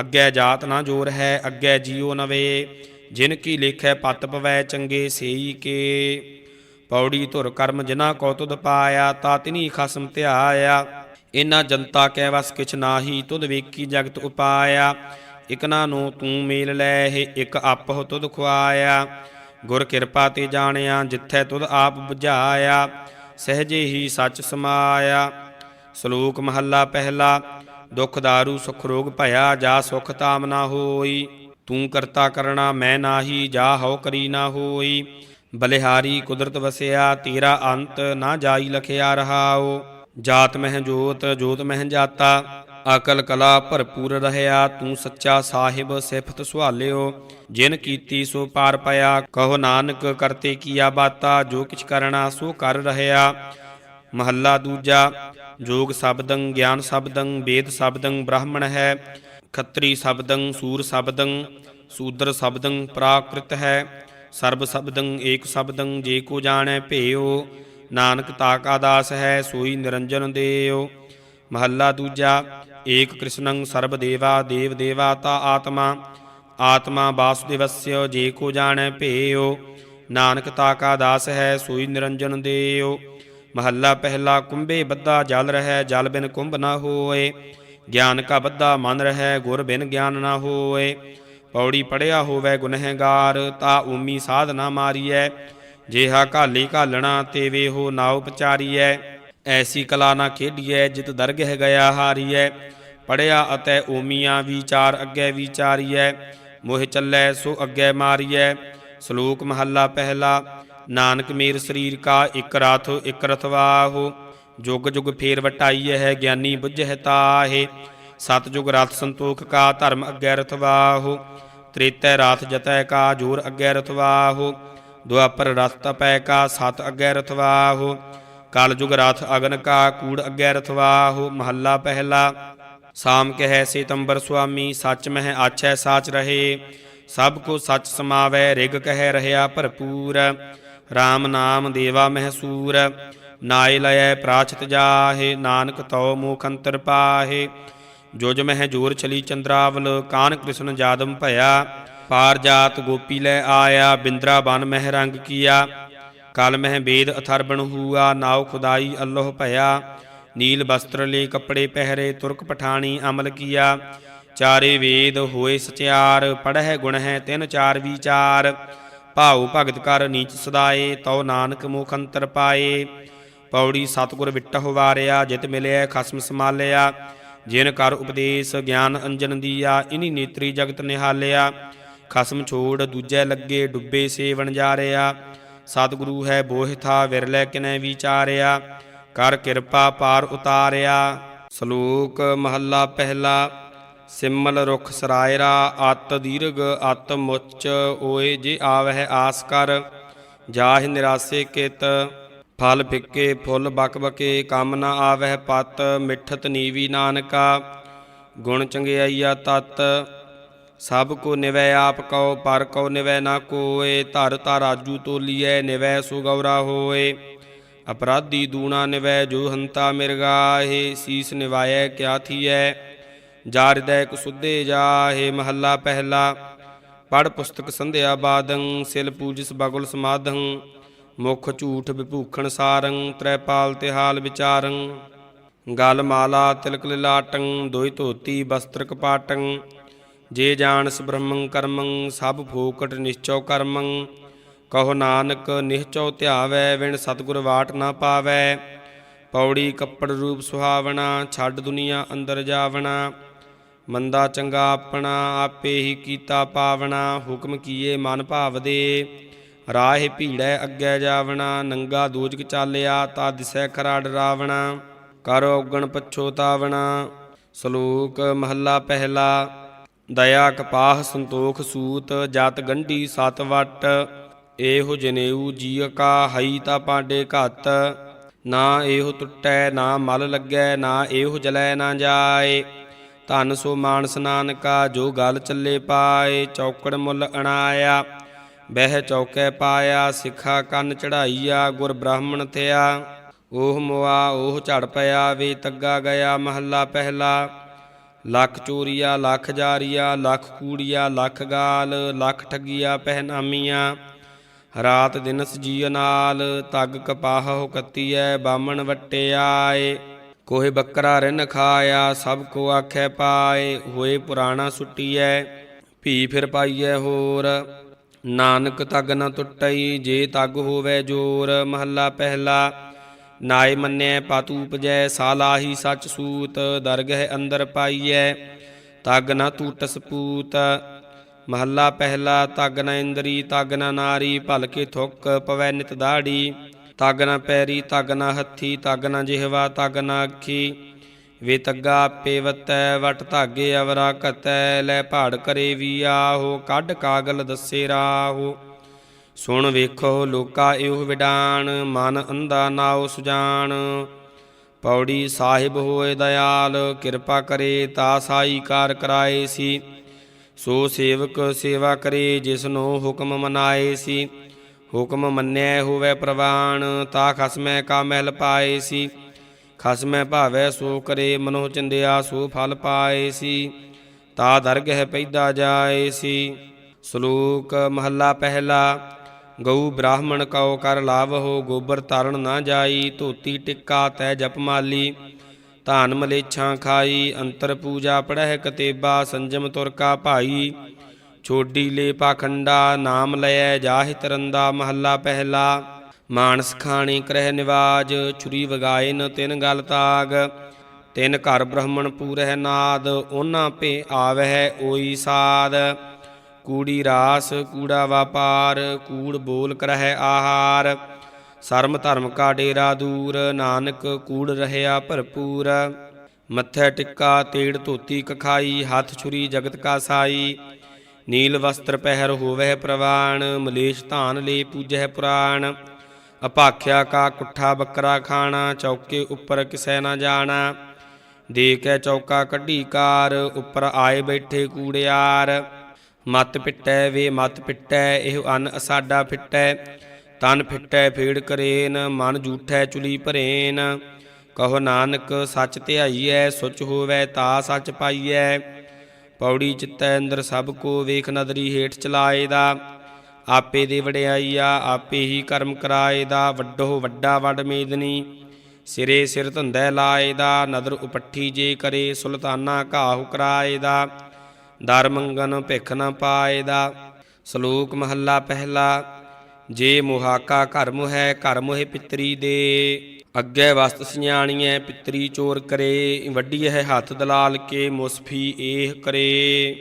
ਅੱਗੇ ਜਾਤ ਨਾ ਜੋਰ ਹੈ, ਅੱਗੇ ਜੀਉ ਨਵੇ ਜਿਨ ਕੀ ਲੇਖੈ ਪਤ ਪਵੈ, ਚੰਗੇ ਸੇਈ ਕੇ। ਪੌੜੀ ਧੁਰ ਕਰਮ ਜਿਨਾ ਕੋ ਪਾਇਆ, ਤਾ ਤਿਨੀ ਖਸਮ ਧਿਆਇਆ। ਇਨਾ ਜਨਤਾ ਕੈ ਵਸ ਕਿਛ ਨਾਹੀ, ਤੁਧ ਵੇਖੀ ਜਗਤ ਉਪਾਇਆ। ਇਕਨਾ ਨੂੰ ਤੂੰ ਮੇਲ ਲੈ, ਇਹ ਇਕ ਆਪਹੁ ਤੁਧ ਖੁਆਇਆ। ਗੁਰ ਕਿਰਪਾ ਤੇ ਜਾਣਿਆ, ਜਿੱਥੈ ਤੁਧ ਆਪ 부ਝਾਇਆ ਸਹਜੇ ਹੀ ਸੱਚ ਸਮਾਇਆ। ਸ਼ਲੋਕ ਮਹੱਲਾ ਪਹਿਲਾ, ਦੁਖ ਦਾਰੂ ਸੁਖ ਰੋਗ ਭਇਆ, ਜਾ ਸੁਖ ਤਾਮ ਨਾ ਹੋਈ। ਤੂੰ ਕਰਤਾ ਕਰਣਾ, ਮੈਂ ਨਾਹੀ, ਜਾ ਹਉ ਕਰੀ ਨਾ ਹੋਈ। ਬਲਿਹਾਰੀ ਕੁਦਰਤ ਵਸਿਆ, ਤੇਰਾ ਅੰਤ ਨਾ ਜਾਈ ਲਖਿਆ ਰਹਾਓ ਜਾਤ ਮਹਿ ਜੋਤ ਜੋਤ ਮਹਿ ਜਾਤਾ। ਅਕਲ ਕਲਾ ਭਰਪੂਰ ਰਹਿਆ, ਤੂੰ ਸੱਚਾ ਸਾਹਿਬ ਸਿਫਤ ਸੁਹਾਲਿਓ ਜਿਨ ਕੀਤੀ ਸੋ ਪਾਰ ਪਿਆ, ਕਹੋ ਨਾਨਕ ਕਰਤੇ ਕੀਆ ਬਾਤਾ, ਜੋ ਕਿਛ ਕਰਣਾ ਸੋ ਕਰ ਰਹਿਆ। ਮਹੱਲਾ ਦੂਜਾ, ਜੋਗ ਸ਼ਬਦੰ, ਗਿਆਨ ਸ਼ਬਦੰ, ਵੇਦ ਸ਼ਬਦੰ, ਬ੍ਰਾਹਮਣ ਹੈ। ਖੱਤਰੀ ਸ਼ਬਦੰ, ਸੂਰ ਸ਼ਬਦੰ, ਸੂਦਰ ਸ਼ਬਦੰ ਪ੍ਰਾਕ੍ਰਿਤ ਹੈ। ਸਰਬ ਸ਼ਬਦੰ, ਏਕ ਸ਼ਬਦੰ, ਜੇ ਕੋ ਜਾਣੈ ਭੇਓ। ਨਾਨਕ ਤਾਕਾ ਦਾਸ ਹੈ, ਸੋਈ ਨਿਰੰਜਨ ਦੇਓ ਮਹੱਲਾ ਦੂਜਾ ਏਕ ਕ੍ਰਿਸ਼ਨੰ ਸਰਬ ਦੇਵਾ, ਦੇਵ ਦੇਵਾ ਤਾ ਆਤਮਾ। ਆਤਮਾ ਵਾਸੁਦੇਵਸਯ, ਜੇ ਕੋ ਜਾਣੈ ਭੇਓ ਨਾਨਕ ਤਾਕਾ ਦਾਸ ਹੈ, ਸੋਈ ਨਿਰੰਜਨ ਦੇਓ ਮਹੱਲਾ ਪਹਿਲਾ ਕੁੰਭੇ ਬੱਧਾ ਜਲ ਰਹਿ, ਜਲ ਬਿਨ ਕੁੰਭ ਨਾ ਹੋਏ। ਗਿਆਨ ਕਾ ਬੱਧਾ ਮਨ ਰਹਿ, ਗੁਰ ਬਿਨ ਗਿਆਨ ਨਾ ਹੋਏ। ਪੌੜੀ ਪੜਿਆ ਹੋਵੇ ਗੁਨਹਗਾਰ ਤਾ ਊਮੀ ਸਾਧ ਨਾ ਮਾਰੀਐ। ਜੇਹਾ ਘਾਲੀ ਘਾਲਣਾ ਤੇ ਵੇਹੋ ਨਾਉ ਪਚਾਰੀਐ ਐਸੀ ਕਲਾ ਨਾ ਖੇਡੀਐ, ਜਿਤ ਦਰਗਹਿ ਗਿਆ ਹਾਰੀਐ। ਪੜਿਆ ਅਤੇ ਓਮੀਆਂ ਵਿਚਾਰ ਅੱਗੇ ਵਿਚਾਰੀਐ। ਮੋਹ ਚੱਲੈ, ਸੋ ਅੱਗੇ ਮਾਰੀਐ। ਸ਼ਲੋਕ ਮਹੱਲਾ ਪਹਿਲਾ, ਨਾਨਕ ਮੇਰ ਸਰੀਰ ਕਾ ਇਕ ਰਾਥ, ਇਕ ਰਥਵਾਹੋ ਜੁਗ ਜੁਗ ਫੇਰ ਵਟਾਈਐ ਹੈ, ਗਿਆਨੀ ਬੁੱਝਹਿ ਤਾਹੇ। ਸਤ ਜੁਗ ਰਥ ਸੰਤੋਖ ਕਾ ਧਰਮ ਅੱਗੇ ਰਥਵਾਹੋ ਤ੍ਰੇਤੈ ਰਾਤ ਜਤੈ ਕਾ ਜੋਰ ਅੱਗੇ ਰਥਵਾਹੋ ਦੁਆਪਰ ਰਥ ਤਪੈ ਕਾ ਸਤ ਅੱਗੇ ਰਥਵਾਹੋ ਕਲ ਜੁਗ ਰਥ ਅਗਨ ਕਾ ਕੂੜ ਅੱਗੇ ਰਥਵਾਹੋ ਮਹੱਲਾ ਪਹਿਲਾ। ਸਾਮ ਕਹੈ ਸਿਤੰਬਰ ਸੁਆਮੀ, ਸੱਚ ਮਹਿ ਆਛੈ ਸਾਚ ਰਹੇ। ਸਭ ਕੋ ਸੱਚ ਸਮਾਵੈ, ਰਿਗ ਕਹਿ ਰਹਾ ਭਰਪੂਰ। RAM ਨਾਮ ਦੇਵਾ ਮਹਿਸੂਰ। ਨਾਇ ਲਇ ਪ੍ਰਾਚਿਤ ਜਾਹੇ, ਨਾਨਕ ਤਉ ਮੋਖ ਅੰਤਰ ਪਾਹੇ। ਜੁਜ ਮਹਿ ਜੋਰ ਚਲੀ ਚੰਦਰਾਵਲ, ਕਾਨ ਕ੍ਰਿਸ਼ਨ ਜਾਦਮ ਭਇਆ। ਪਾਰ ਜਾਤ ਗੋਪੀ ਲੈ ਆਇਆ ਬਿੰਦਰਾ ਬਨ ਮਹਿ ਰੰਗ ਕੀਆ। ਕਲ ਮਹਿ ਵੇਦ ਅਥਰਬਣ ਹੂਆ, ਨਾਉ ਖੁਦਾਈ ਅੱਲਾਹ ਭਇਆ। ਨੀਲ ਬਸਤਰ ਲੇ ਕੱਪੜੇ ਪਹਿਰੇ, ਤੁਰਕ ਪਠਾਣੀ ਅਮਲ ਕੀਆ। ਚਾਰੇ ਵੇਦ ਹੋਏ ਸਚਿਆਰ ਪੜਹਿ ਗੁਣ ਹੈ ਤਿੰਨ ਚਾਰ ਵਿਚਾਰ। ਭਾਉ ਭਗਤ ਕਰ ਨੀਚ ਸਦਾਏ, ਤਉ ਨਾਨਕ ਮੁਖ ਅੰਤਰ ਪਾਏ। ਪੌੜੀ ਸਤਗੁਰ ਵਿਟਹੁ ਵਾਰਿਆ, ਜਿਤ ਮਿਲਿਆ ਖਸਮ ਸਮਾਲਿਆ ਜਿਨ ਕਰ ਉਪਦੇਸ਼ ਗਿਆਨ ਅੰਜਨ ਦੀਆ, ਇਨੀ ਨੇਤਰੀ ਜਗਤ ਨਿਹਾਲਿਆ। ਖਸਮ ਛੋੜ ਦੂਜੈ ਲੱਗੇ, ਡੁੱਬੇ ਸੇਵਣ ਜਾ ਰਿਆ ਸਤਿਗੁਰੂ ਹੈ ਬੋਹਿ ਥਾ ਵਿਰਲੇ ਕਿਨੈ ਵਿਚਾਰਿਆ, ਕਰ ਕਿਰਪਾ ਪਾਰ ਉਤਾਰਿਆ। ਸ਼ਲੋਕ ਮਹੱਲਾ ਪਹਿਲਾ, ਸਿਮਲ ਰੁਖ ਸਰਾਇਰਾ, ਅਤ ਦੀਰਘ ਅਤ ਮੁੱਚ ਓਏ, ਜੇ ਆਵਹਿ ਆਸ ਕਰ, ਜਾਹਿ ਨਿਰਾਸੇ ਕਿਤ। ਫਲ ਫਿੱਕੇ, ਫੁੱਲ ਬਕਬਕੇ ਕੰਮ ਨਾ ਆਵਹਿ ਪਤ, ਮਿੱਠਤ ਨੀਵੀ ਨਾਨਕਾ, ਗੁਣ ਚੰਗਿਆਈਆ ਤਤ। ਸਭ ਕੋ ਨਿਵੈ ਆਪ ਕਉ, ਪਰ ਕਉ ਨਿਵੈ ਨਾ ਕੋਏ, ਧਰ ਧਰ ਤੋਲੀਐ ਨਿਵੈ ਸੋ ਗੌਰਾ ਹੋਏ। ਅਪਰਾਧੀ ਦੂਣਾ ਨਿਵੈ, ਜੋ ਹੰਤਾ ਮਿਰਗਾਹੇ ਸੀਸ ਨਿਵਾਇਐ, ਕਿਆ ਥੀਐ? ਜਾ ਹਿਰਦੈ ਕੁ ਜਾਹੇ, ਮਹੱਲਾ ਪਹਿਲਾ। ਪੜ ਪੁਸਤਕ ਸੰਧਿਆ ਬਾਦੰ, ਸਿਲ ਪੂਜਿਸ ਬਗੁਲ ਸਮਾਧੰ। ਮੁਖ ਝੂਠ ਵਿਭੂਖਣ ਸਾਰੰ, ਤ੍ਰੈਪਾਲ ਤੇ ਹਾਲ ਵਿਚਾਰੰ। ਗਲ ਮਾਲਾ ਤਿਲਕ ਲਿਲਾਟੰ ਦੋਇ ਧੋਤੀ ਬਸਤਰ ਕਪਾਟੰ ਜੇ ਜਾਣਸ ਬ੍ਰਹਮੰ ਕਰਮੰ, ਸਭ ਫੋਕਟ ਨਿਸ਼ਚਉ ਕਰਮੰ। ਕਹੋ ਨਾਨਕ ਨਿਹਚਉ ਧਿਆਵੈ ਵਿਣ ਸਤਿਗੁਰ ਵਾਟ ਨਾ ਪਾਵੈ। ਪੌੜੀ ਕੱਪੜ ਰੂਪ ਸੁਹਾਵਣਾ, ਛੱਡ ਦੁਨੀਆ ਅੰਦਰ ਜਾਵਣਾ। ਮੰਦਾ ਚੰਗਾ ਆਪਣਾ, ਆਪੇ ਹੀ ਕੀਤਾ ਪਾਵਣਾ। ਹੁਕਮ ਕੀਏ ਮਨ ਭਾਵਦੇ। ਰਾਹ ਭੀੜੈ ਅੱਗੇ ਜਾਵਣਾ। ਨੰਗਾ ਦੂਜਕ ਚਾਲਿਆ ਤਾ ਦਿਸੈ ਖਰਾ ਡਰਾਵਣਾ ਕਰ ਔਗਣ ਪਛੋਤਾਵਣਾ। ਸ਼ਲੋਕ ਮਹੱਲਾ ਪਹਿਲਾ। ਦਇਆ ਕਪਾਹ ਸੰਤੋਖ ਸੂਤ, ਜਤ ਗੰਢੀ ਸਤ ਵਟ, ਇਹੋ ਜਨੇਊ ਜੀਅ ਕਾ ਹਈ ਤਾ ਪਾਂਡੇ ਘਤ। ਨਾ ਇਹੋ ਟੁੱਟੈ, ਨਾ ਮਲ ਲੱਗੈ, ਨਾ ਇਹੋ ਜਲੈ ਨਾ ਜਾਏ। ਧਨ ਸੋ ਮਾਨਸ ਨਾਨਕਾ, ਜੋ ਗਲ ਚੱਲੇ ਪਾਏ, ਚੌਕੜ ਮੁੱਲ ਅਣਾਇਆ। ਬਹਿ ਚੌਕੈ ਪਾਇਆ, ਸਿੱਖਾ ਕੰਨ ਚੜਾਈਆ, ਗੁਰ ਬ੍ਰਾਹਮਣ ਥਿਆ। ਉਹ ਮੁਆ ਉਹ ਝੜ ਪਿਆ ਵੇ, ਤੱਗਾ ਗਿਆ ਮਹੱਲਾ ਪਹਿਲਾ। ਲੱਖ ਚੋਰੀਆ, ਲੱਖ ਜਾਰੀਆ, ਲੱਖ ਕੂੜੀਆ, ਲੱਖ ਗਾਲ, ਲੱਖ ਠੱਗੀਆਂ, ਪਹਿਨਾਮੀਆਂ। ਰਾਤ ਦਿਨ ਸਜੀਅ ਨਾਲ, ਤਗ ਕਪਾਹ ਕੱਤੀਐ ਬਾਮਣ ਵਟਿਆਏ ਕੋਹੇ ਬੱਕਰਾ ਰਿਨ ਖਾਇਆ, ਸਭ ਕੋ ਆਖੈ ਪਾਏ, ਹੋਏ ਪੁਰਾਣਾ ਸੁੱਟੀਐ, ਭੀ ਫਿਰ ਪਾਈਐ ਹੋਰ। ਨਾਨਕ ਤਗ ਨ ਟੁੱਟਈ, ਜੇ ਤਗ ਹੋਵੇ ਜੋਰ, ਮਹੱਲਾ ਪਹਿਲਾ ਨਾਏ ਮੰਨੈ ਪਾਤੂ ਉਪਜੈ, ਸਾਲਾਹੀ ਸਚ ਸੂਤ, ਦਰਗਹਿ ਅੰਦਰ ਪਾਈਐ, ਤਗ ਨਾ ਟੂਟ ਸਪੂਤ ਮਹੱਲਾ ਪਹਿਲਾ, ਤਗ ਨਾ ਇੰਦਰੀ, ਤਗ ਨਾ ਨਾਰੀ, ਭਲਕੇ ਥੁੱਕ ਪਵੈ ਨਿਤ ਦਾੜੀ। ਤਗ ਨਾ ਪੈਰੀ, ਤਗ ਨਾ ਹੱਥੀ, ਤਗ ਨਾ ਜਿਹਵਾ, ਤਗ ਨਾ ਅੱਖੀ। ਵੇ ਤੱਗਾ ਆਪੇ ਵਟ ਧਾਗੇ ਅਵਰਾ ਕਤੈ ਲੈ ਭਾੜ ਕਰੇ ਵੀ ਆਹੋ, ਕੱਢ ਕਾਗਲ ਦੱਸੇ ਰਾਹੋ। ਸੁਣ ਵੇਖੋ ਲੋਕਾ ਇਹੋ ਵਿਡਾਨ ਮਨ ਅੰਧਾ ਨਾਉ ਸੁਜਾਨ ਪੌੜੀ ਸਾਹਿਬ ਹੋਏ ਦਇਆਲ, ਕਿਰਪਾ ਕਰੇ ਤਾ ਸਾਈ ਕਾਰ ਕਰਾਏ ਸੀ। ਸੋ ਸੇਵਕ ਸੇਵਾ ਕਰੇ ਜਿਸਨੂੰ ਹੁਕਮ ਮਨਾਏ ਸੀ। ਹੁਕਮ ਮੰਨਿਆ ਹੋਵੇ ਪ੍ਰਵਾਨ, ਤਾ ਖਸਮੈ ਕਾ ਮਹਿਲ ਪਾਏ ਸੀ। ਖਸਮੈ ਭਾਵੈ ਸੋ ਕਰੇ ਮਨੋ ਚਿੰਦਿਆ ਸੋ ਫਲ ਪਾਏ ਸੀ। ਤਾ ਦਰਗਹਿ ਪੈਦਾ ਜਾਏ ਸੀ। ਸ਼ਲੋਕ ਮਹੱਲਾ ਪਹਿਲਾ ਗਊ ਬ੍ਰਾਹਮਣ ਕਉ ਕਰ ਲਾਵਹੁ, ਗੋਬਰ ਤਾਰਨ ਨਾ ਜਾਈ, ਧੋਤੀ ਟਿੱਕਾ ਤੈ ਜਪਮਾਲੀ ਧਾਨ ਮਲੇਛਾਂ ਖਾਈ, ਅੰਤਰ ਪੂਜਾ ਪੜਹਿ ਕਤੇਬਾ, ਸੰਜਮ ਤੁਰ ਕਾ ਭਾਈ। ਛੋਡੀ ਲੇ ਪਾਖੰਡਾ ਨਾਮ ਲਇਐ ਜਾਹਿ ਤਰੰਦਾ, ਮਹੱਲਾ ਪਹਿਲਾ। ਮਾਨਸ ਖਾਣੀ ਕਰਹਿ ਨਿਵਾਜ, ਛੁਰੀ ਵਗਾਏ ਨ ਤਿਨ ਗਲ ਤਾਗ। ਤਿਨ ਘਰ ਬ੍ਰਾਹਮਣ ਪੂਰਹਿ ਨਾਦ, ਉਹਨਾਂ ਪੇ ਆਵਹਿ ਓਈ ਸਾਦ। ਕੂੜੀ ਰਾਸ, ਕੂੜਾ ਵਪਾਰ, ਕੂੜ ਬੋਲ ਕਰਹਿ ਆਹਾਰ। ਸਰਮ ਧਰਮ ਕਾ ਡੇਰਾ ਦੂਰ, ਨਾਨਕ ਕੂੜ ਰਹਿਆ ਭਰਪੂਰ। ਮੱਥੇ ਟਿੱਕਾ, ਤੇੜ ਧੋਤੀ ਕਖਾਈ, ਹੱਥ ਛੁਰੀ ਜਗਤ ਕਾ ਸਾਈ। ਨੀਲ ਵਸਤਰ ਪਹਿਰ ਹੋਵਹਿ ਪ੍ਰਵਾਣ, ਮਲੇਸ਼ ਧਾਨ ਲੇ ਪੂਜਹਿ ਪੁਰਾਣ। ਅਪਾਖਿਆ ਕਾ ਕੁੱਠਾ ਬੱਕਰਾ ਖਾਣਾ, ਚੌਕੇ ਉੱਪਰ ਕਿਸੈ ਨਾ ਜਾਣਾ। ਦੇ ਕੇ ਚੌਕਾ ਕੱਢੀ ਕਾਰ, ਉੱਪਰ ਆਏ ਬੈਠੇ ਕੂੜਿਆਰ। ਮਤ ਪਿੱਟੈ, ਵੇ ਮਤ ਪਿੱਟੈ, ਇਹ ਅਨ ਅਸਾਡਾ ਫਿੱਟੈ। ਤਨ ਫਿੱਟੈ, ਫੇੜ ਕਰੇਨ, ਮਨ ਝੂਠੈ, ਚੁਲੀ ਭਰੇਨ। ਕਹੋ ਨਾਨਕ, ਸੱਚ ਧਿਆਈਐ ਸੁਚ ਹੋਵੈ ਤਾ ਸੱਚ ਪਾਈਐ। ਪੌੜੀ ਚਿੱਤੈ ਅੰਦਰ ਸਭ ਕੋ, ਵੇਖ ਨਦਰੀ ਹੇਠ ਚਲਾਏ ਦਾ ਆਪੇ ਦੇ ਵਡਿਆਈਆ, ਆਪੇ ਹੀ ਕਰਮ ਕਰਾਏ ਦਾ ਵੱਡੋ ਵੱਡਾ ਵੱਡ ਮੇਦਨੀ, ਸਿਰੇ ਸਿਰ ਧੰਦੈ ਲਾਏ ਦਾ ਨਦਰ ਉਪੱਠੀ ਜੇ ਕਰੇ, ਸੁਲਤਾਨਾ ਘਾਹੁ ਕਰਾਏ ਦਾ ਦਰ ਮੰਗਨ ਭਿਖ ਨ ਪਾਏ ਦਾ ਸ਼ਲੋਕ ਮਹੱਲਾ ਪਹਿਲਾ, ਜੇ ਮੁਹਾਕਾ ਘਰ ਮੁਹੈ ਘਰ ਮੁਹਿ ਪਿਤਰੀ ਦੇ। ਅੱਗੇ ਵਸਤ ਸਿਆਣੀਐ, ਪਿਤਰੀ ਚੋਰ ਕਰੇ। ਵੱਡੀ ਹੈ ਹੱਥ ਦਲਾਲ ਕੇ ਮੁਸਫੀ ਏਹ ਕਰੇ।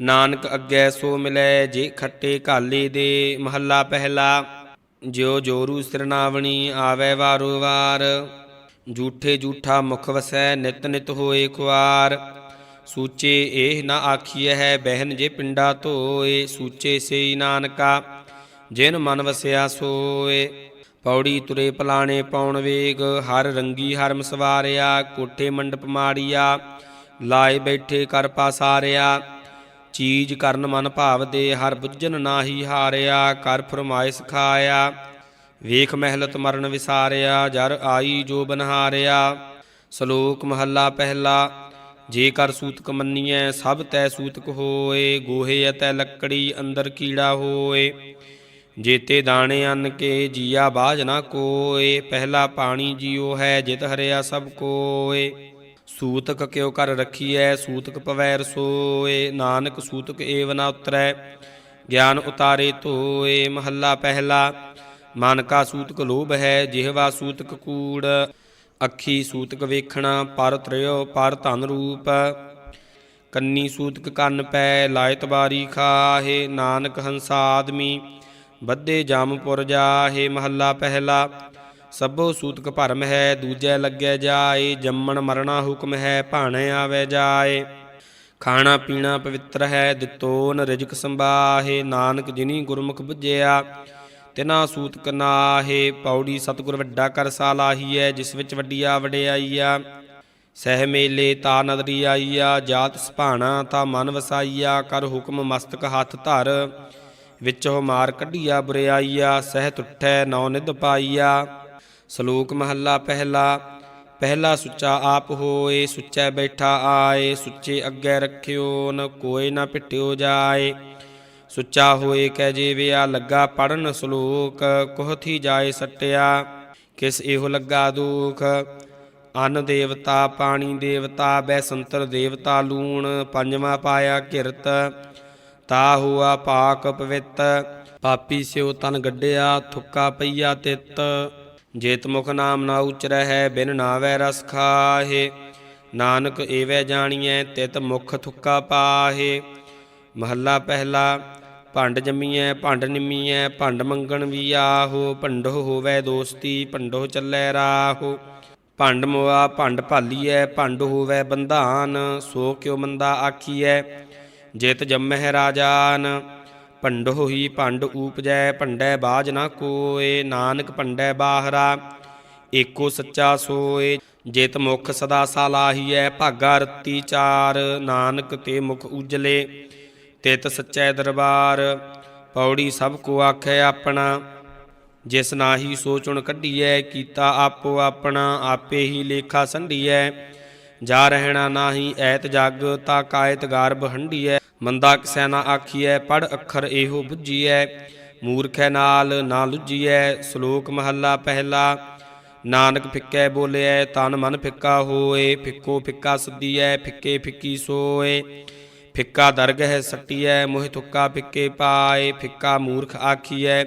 ਨਾਨਕ ਅੱਗੇ ਸੋ ਮਿਲੈ, ਜੇ ਖੱਟੇ ਕਾਲੇ ਦੇ। ਮਹੱਲਾ ਪਹਿਲਾ, ਜਿਉ ਜੋਰੂ ਸਿਰਨਾਵਣੀ ਆਵੇ ਵਾਰੋ ਵਾਰ। ਜੂਠੇ ਜੂਠਾ ਮੁਖ ਵਸੈ, ਨਿਤ ਨਿਤ ਹੋਏ ਕੁਆਰ ਸੂਚੇ ਇਹ ਨਾ ਆਖੀਐ ਹੈ, ਬਹਿਨ ਜੇ ਪਿੰਡਾ ਧੋਏ, ਸੂਚੇ ਸੇਈ ਨਾਨਕਾ, ਜਿਨ ਮਨ ਵਸਿਆ ਸੋਏ। ਪੌੜੀ ਤੁਰੇ ਪਲਾਣੇ ਪੌਣ ਵੇਗ, ਹਰ ਰੰਗੀ ਹਰਮ ਸਵਾਰਿਆ, ਕੋਠੇ ਮੰਡਪ ਮਾੜੀਆ, ਲਾਏ ਬੈਠੇ ਕਰ ਪਾਸਾਰਿਆ। ਚੀਜ ਕਰਨ ਮਨ ਭਾਵ ਦੇ ਹਰ ਬੁੱਝਨ ਨਾਹੀ ਹਾਰਿਆ, ਕਰ ਫਰਮਾਇਸ ਖਾਇਆ। ਵੇਖ ਮਹਿਲਤ ਮਰਨ ਵਿਸਾਰਿਆ, ਜਰ ਆਈ ਜੋ ਬਨਹਾਰਿਆ। ਸ਼ਲੋਕ ਮਹੱਲਾ ਪਹਿਲਾ ਜੇ ਕਰ ਸੂਤਕ ਮੰਨੀਐ, ਸਭ ਤੈ ਸੂਤਕ ਹੋਏ, ਗੋਹੇ ਅਤੈ ਲੱਕੜੀ ਅੰਦਰ ਕੀੜਾ ਹੋਏ। ਜੇਤੇ ਦਾਣੇ ਅੰਨ ਕੇ ਜੀਆ ਬਾਜ ਨਾ ਕੋਏ, ਪਹਿਲਾ ਪਾਣੀ ਜੀਉ ਹੈ ਜਿਤ ਹਰਿਆ ਸਭ ਕੋਏ। ਸੂਤਕ ਕਿਉ ਕਰ ਰਖੀਐ, ਸੂਤਕ ਪਵੈ ਰਸੋਏ ਨਾਨਕ ਸੂਤਕ ਏਵ ਨਾ ਉਤਰੈ, ਗਿਆਨ ਉਤਾਰੇ ਧੋਏ। ਮਹੱਲਾ ਪਹਿਲਾ, ਮਨ ਕਾ ਸੂਤਕ ਲੋਭ ਹੈ, ਜਿਹਵਾ ਸੂਤਕ ਕੂੜ। ਅੱਖੀ ਸੂਤਕ ਵੇਖਣਾ ਪਰ ਤ੍ਰਿਓ ਪਰ ਧਨ ਰੂਪ। ਕੰਨੀ ਸੂਤਕ ਕੰਨ ਪੈ, ਲਾਇਤ ਬਾਰੀ ਖਾਹੇ, ਨਾਨਕ ਹੰਸਾ ਆਦਮੀ। ਬੱਧੇ ਜਾਮਪੁਰ ਜਾਹੇ, ਮਹੱਲਾ ਪਹਿਲਾ। ਸਭੋ ਸੂਤਕ ਭਰਮ ਹੈ, ਦੂਜੈ ਲੱਗੈ ਜਾਏ। ਜੰਮਣ ਮਰਣਾ ਹੁਕਮ ਹੈ, ਭਾਣੇ ਆਵੇ ਜਾਏ। ਖਾਣਾ ਪੀਣਾ ਪਵਿੱਤਰ ਹੈ ਦਿੱਤੋਨ ਰਿਜਕ ਸੰਬਾਹੇ ਨਾਨਕ ਜਿਨੀ ਗੁਰਮੁਖ ਬੁੱਝਿਆ ਤਿਨਾ ਸੂਤ ਕਨਾਹੇ, ਪੌੜੀ ਸਤਿਗੁਰ ਵੱਡਾ ਕਰ ਸਾਲਾਹੀਐ ਜਿਸ ਵਿੱਚ ਵੱਡੀਆ ਵਡਿਆਈਆ। ਸਹਿ ਮੇਲੇ ਤਾ ਨਦਰੀ ਆਈਆ, ਜਾਤ ਸੁਭਾਣਾ ਤਾ ਮਨ ਵਸਾਈਆ, ਕਰ ਹੁਕਮ ਮਸਤਕ ਹੱਥ ਧਰ, ਵਿੱਚ ਹੋ ਮਾਰ ਕੱਢੀਆ ਬੁਰਿਆਈਆ, ਸਹਿ ਟੁੱਟੈ ਨੌ ਨਿਧ ਪਾਈਆ। ਸ਼ਲੋਕ ਮਹੱਲਾ ਪਹਿਲਾ ਪਹਿਲਾ ਸੁੱਚਾ ਆਪ ਹੋਏ, ਸੁੱਚੇ ਬੈਠਾ ਆਏ, ਸੁੱਚੇ ਅੱਗੇ ਰੱਖਿਓ, ਨ ਕੋਇ ਨਾ ਪਿਟਿਓ ਜਾਏ। ਸੁੱਚਾ ਹੋਏ ਕਹਿ ਜੀਵਿਆ ਲੱਗਾ ਪੜਨ ਸ਼ਲੋਕ ਕੋਹਥੀ ਜਾਏ ਸਟਿਆ, ਕਿਸ ਇਹੋ ਲੱਗਾ ਦੁਖ? ਅਨ ਦੇਵਤਾ ਪਾਣੀ ਦੇਵਤਾ, ਬੈਸੰਤਰ ਦੇਵਤਾ ਲੂਣ, ਪੰਜਵਾਂ ਪਾਇਆ ਕਿਰਤ, ਤਾ ਹੁਆ ਪਾਕ ਪਵਿੱਤ, ਪਾਪੀ ਸਿਉ ਤਨ ਗੱਡਿਆ, ਥੁੱਕਾ ਪਈਆ ਤਿਤ। ਜੇਤ ਮੁਖ ਨਾਮ ਨਾ ਉਚਰੈ ਹੈ, ਬਿਨ ਨਾਵੈ ਰਸ ਖਾਹੇ। ਨਾਨਕ ਏਵੈ ਜਾਣੀਐ, ਤਿਤ ਮੁਖ ਥੁੱਕਾ ਪਾਹੇ। ਮਹੱਲਾ ਪਹਿਲਾ ਭੰਡ ਜੰਮੀਐ, ਭੰਡ ਨਿੰਮੀਐ, ਭੰਡ ਮੰਗਣ ਵੀ ਆਹੋ, ਭੰਡੋ ਹੋਵੈ ਦੋਸਤੀ, ਭੰਡੋ ਚੱਲੈ ਰਾਹੋ। ਭੰਡ ਮੋਆ, ਭੰਡ ਭਾਲੀਐ, ਭੰਡ ਹੋਵੈ ਬੰਧਾਨ, ਸੋ ਕਿਉ ਮੰਦਾ ਆਖੀਐ, ਜਿਤ ਜੰਮਹਿ ਰਾਜਾਨ। ਭੰਡੋ ਹੀ ਭੰਡ ਊਪਜੈ, ਭੰਡੈ ਬਾਜ ਨਾ ਕੋਏ, ਨਾਨਕ ਭੰਡੈ ਬਾਹਰਾ, ਏਕੋ ਸੱਚਾ ਸੋਏ। ਜਿਤ ਮੁਖ ਸਦਾ ਸਾਲਾਹੀਐ, ਭਾਗਾ ਰਤੀ ਚਾਰ, ਨਾਨਕ ਤੇ ਮੁਖ ਉਜਲੇ। ਤਿਤ ਸੱਚੈ ਦਰਬਾਰ, ਪੌੜੀ ਸਭ ਕੋ ਆਖੈ ਆਪਣਾ। ਜਿਸ ਨਾਹੀ ਸੋਚੁਣ ਕੱਢੀਐ, ਕੀਤਾ ਆਪੋ ਆਪਣਾ, ਆਪੇ ਹੀ ਲੇਖਾ ਸੰਢੀਐ। ਜਾ ਰਹਿਣਾ ਨਾਹੀ ਐਤ ਜਗ, ਤਾ ਕਾਇਤ ਗਾਰਬ ਹੰਡੀਐ ਮੰਦਾ ਕਿਸੈ ਨਾ ਆਖੀਐ ਪੜ ਅੱਖਰ ਇਹੋ ਬੁੱਝੀਐ। ਮੂਰਖੈ ਨਾਲ ਨਾ ਲੁੱਜੀਐ ਸ਼ਲੋਕ ਮਹੱਲਾ ਪਹਿਲਾ। ਨਾਨਕ ਫਿੱਕੈ ਬੋਲਿਐ, ਤਨ ਮਨ ਫਿੱਕਾ ਹੋਏ, ਫਿੱਕੋ ਫਿੱਕਾ ਸੁਧੀਐ, ਫਿੱਕੇ ਫਿੱਕੀ ਸੋਏ। ਫਿੱਕਾ ਦਰਗਹਿ ਸੱਟੀਐ ਮੋਹਿ ਤੁੱਕਾ ਫਿੱਕੇ ਪਾਏ, ਫਿੱਕਾ ਮੂਰਖ ਆਖੀਐ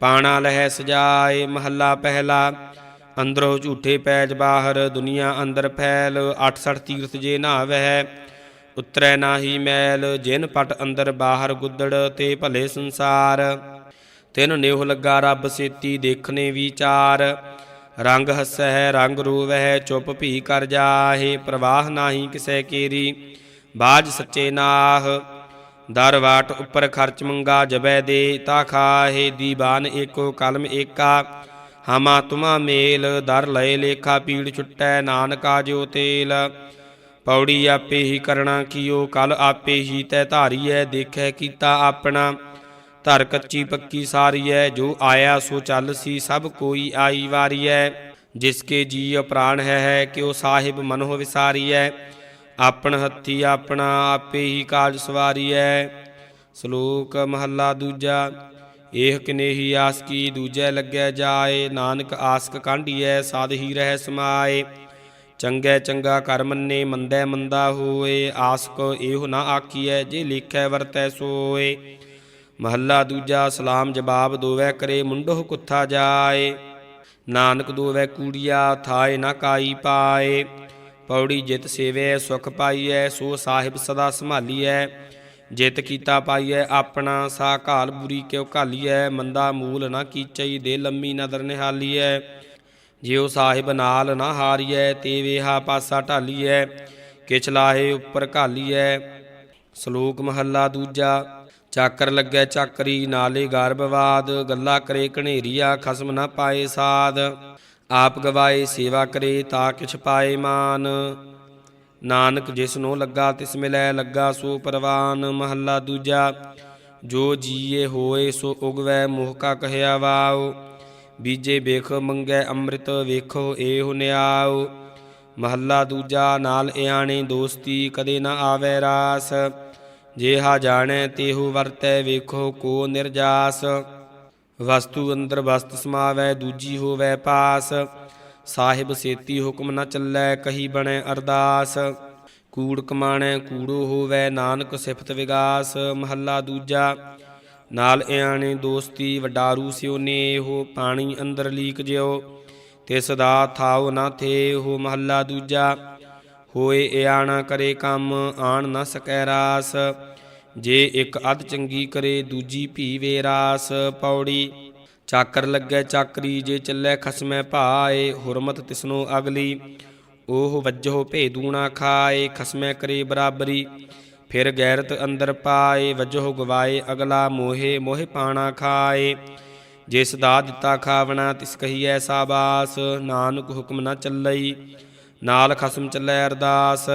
ਪਾਣਾ ਲਹਿ ਸਜਾਏ, ਮਹੱਲਾ ਪਹਿਲਾ, ਅੰਦਰੋਂ ਝੂਠੇ ਪੈਜ ਬਾਹਰ, ਦੁਨੀਆ ਅੰਦਰ ਫੈਲ 68 ਤੀਰਥ ਜੇ ਨਾਵਹਿ ਉਤਰੈ ਨਾਹੀ ਮੈਲ, ਜਿਨ ਪਟ ਅੰਦਰ ਬਾਹਰ ਗੁੱਦੜ, ਤੇ ਭਲੇ ਸੰਸਾਰ। ਤਿਨ ਨੇਹ ਲੱਗਾ ਰੱਬ ਸੇਤੀ, ਦੇਖਨੇ ਵਿਚਾਰ। ਰੰਗ ਹੱਸੈ ਰੰਗ ਰੋਵਹਿ ਚੁੱਪ ਭੀ ਕਰ ਜਾਹੇ, ਪ੍ਰਵਾਹ ਨਾਹੀ ਕਿਸੈ ਕੇਰੀ। ਬਾਜ ਸੱਚੇ ਨਾਹ, ਦਰ ਵਾਟ ਉੱਪਰ ਖਰਚ ਮੰਗਾ ਜਬੈ ਦੇ, ਤਾ ਖਾਹੇ ਦੀਵਾਨ ਏਕੋ ਕਲਮ ਏਕਾ। ਹਮਾ ਤੁਮਾ ਮੇਲ, ਦਰ ਲਏ ਲੇਖਾ ਪੀੜ ਛੁੱਟੈ ਨਾਨਕਾ ਜਿਉ ਤੇਲ। ਪੌੜੀ ਆਪੇ ਹੀ ਕਰਣਾ ਕੀਓ, ਕਲ ਆਪੇ ਹੀ ਤੈ ਧਾਰੀਐ, ਦੇਖੈ ਕੀਤਾ ਆਪਣਾ। ਧਰ ਕੱਚੀ ਪੱਕੀ ਸਾਰੀਐ, ਜੋ ਆਇਆ ਸੋ ਚੱਲ ਸੀ, ਸਭ ਕੋਈ ਆਈ ਵਾਰੀਐ। ਜਿਸ ਕੇ ਜੀ ਪ੍ਰਾਣ ਹੈ ਹੈ ਕਿ ਉਹ ਸਾਹਿਬ ਮਨੋ ਵਿਸਾਰੀਐ। ਆਪਣ ਹੱਥੀ ਆਪਣਾ ਆਪੇ ਹੀ ਕਾਜ ਸਵਾਰੀਐ। ਸ਼ਲੋਕ ਮਹੱਲਾ ਦੂਜਾ ਇਹ ਕਨੇਹੀ ਆਸ ਕੀ ਦੂਜੈ ਲੱਗੈ ਜਾਏ, ਨਾਨਕ ਆਸਕ ਕਾਂਢੀਐ, ਸਾਧ ਹੀ ਰਹਿ ਸਮਾਏ। ਚੰਗੈ ਚੰਗਾ ਕਰ ਮੰਨੇ, ਮੰਦੈ ਮੰਦਾ ਹੋਏ, ਆਸਕ ਇਹੋ ਨਾ ਆਖੀਐ, ਜੇ ਲਿਖੈ ਵਰਤੈ ਸੋਏ। ਮਹੱਲਾ ਦੂਜਾ, ਸਲਾਮ ਜਵਾਬ ਦੋਵੈ ਕਰੇ ਮੁੰਡੋ ਕੁੱਥਾ ਜਾਏ। ਨਾਨਕ ਦੋਵੈ ਕੂੜੀਆ, ਥਾਏ ਨਾ ਕਾਈ ਪਾਏ। ਪੌੜੀ ਜਿਤ ਸੇਵੈ, ਸੁਖ ਪਾਈਐ, ਸੋ ਸਾਹਿਬ ਸਦਾ ਸੰਭਾਲੀਐ। ਜਿਤ ਕੀਤਾ ਪਾਈਐ ਆਪਣਾ, ਸਾ ਘਾਲ ਬੁਰੀ ਕਿਉ ਘਾਲੀਐ। ਮੰਦਾ ਮੂਲ ਨਾ ਕੀਚਈ, ਦੇ ਲੰਮੀ ਨਦਰ ਨਿਹਾਲੀਐ। ਜਿਉ ਸਾਹਿਬ ਨਾਲ ਨਾ ਹਾਰੀਐ, ਤੇ ਵੇਹਾ ਪਾਸਾ ਢਾਲੀਐ। ਕਿਛ ਲਾਹੇ ਉੱਪਰ ਘਾਲੀਐ। ਸ਼ਲੋਕ ਮਹੱਲਾ ਦੂਜਾ, ਚਾਕਰ ਲੱਗੈ ਚਾਕਰੀ, ਨਾਲੇ ਗਰਭਵਾਦ ਗੱਲਾ ਕਰੇ ਘਨੇਰੀਆ, ਖਸਮ ਨਾ ਪਾਏ ਸਾਧ ਆਪ ਗਵਾਏ ਸੇਵਾ ਕਰੇ ਤਾਂ ਕਿਛ ਪਾਏ ਮਾਨ। ਨਾਨਕ ਜਿਸ ਨੂੰ ਲੱਗਾ ਤਿਸ ਮਿਲੈ ਲੱਗਾ ਸੋ ਪਰਵਾਨ, ਮਹੱਲਾ ਦੂਜਾ, ਜੋ ਜੀਏ ਹੋਏ ਸੋ ਉਗਵੈ ਮੋਹ ਕਾ ਕਹਿਆ ਵਾਉ ਬੀਜੇ ਵੇਖ ਮੰਗੈ ਅੰਮ੍ਰਿਤ ਵੇਖੋ ਏਹੁ ਨਿਆਉ ਮਹੱਲਾ ਦੂਜਾ, ਨਾਲ ਇਆਣੇ ਦੋਸਤੀ ਕਦੇ ਨਾ ਆਵੈ ਰਾਸ। ਜੇਹਾ ਜਾਣੈ ਤੇਹੂ ਵਰਤੈ ਵੇਖੋ ਕੋ ਨਿਰਜਾਸ। ਵਸਤੂ ਅੰਦਰ ਵਸਤ ਸਮਾਵੈ, ਦੂਜੀ ਹੋਵੈ ਪਾਸ। ਸਾਹਿਬ ਸੇਤੀ ਹੁਕਮ ਨਾ ਚੱਲੈ, ਕਹੀ ਬਣੈ ਅਰਦਾਸ। ਕੂੜ ਕਮਾਣੈ, ਕੂੜੋ ਹੋਵੈ, ਨਾਨਕ ਸਿਫਤ ਵਿਗਾਸ। ਮਹੱਲਾ ਦੂਜਾ, ਨਾਲ ਇਆਣੇ ਦੋਸਤੀ, ਵਡਾਰੂ ਸਿਉ ਨੇਹੋ, ਪਾਣੀ ਅੰਦਰ ਲੀਕ ਜਿਓ ਤੇ ਸਦਾ ਥਾਉ ਨਾ ਥੇ ਹੋ ਮਹੱਲਾ ਦੂਜਾ, ਹੋਏ ਇਆਣਾ ਕਰੇ ਕੰਮ, ਆਣ ਨਾ ਸਕੈ ਰਾਸ। ਜੇ ਇੱਕ ਅੱਧ ਚੰਗੀ ਕਰੇ ਦੂਜੀ ਭੀ ਵੇ ਰਾਸ ਪੌੜੀ। ਚਾਕਰ ਲੱਗੈ ਚਾਕਰੀ, ਜੇ ਚੱਲੇ ਖਸਮੈ ਭਾਏ, ਹੁਰਮਤ ਤਿਸਨੋ ਅਗਲੀ। ਉਹ ਵੱਜੋ ਭੇਦੂਣਾ ਖਾਏ, ਖਸਮੈ ਕਰੇ ਬਰਾਬਰੀ। ਫਿਰ ਗੈਰਤ ਅੰਦਰ ਪਾਏ, ਵਜੋ ਗਵਾਏ ਅਗਲਾ ਮੋਹੇ, ਮੋਹਿ ਪਾਣਾ ਖਾਏ। ਜੇ ਸਦਾ ਦਿੱਤਾ ਖਾਵਣਾ, ਤਿਸ ਕਹੀਐ ਸਾਬਾਸ। ਨਾਨਕ ਹੁਕਮ ਨਾ ਚੱਲਈ, ਨਾਲ ਖਸਮ ਚੱਲੈ ਅਰਦਾਸ।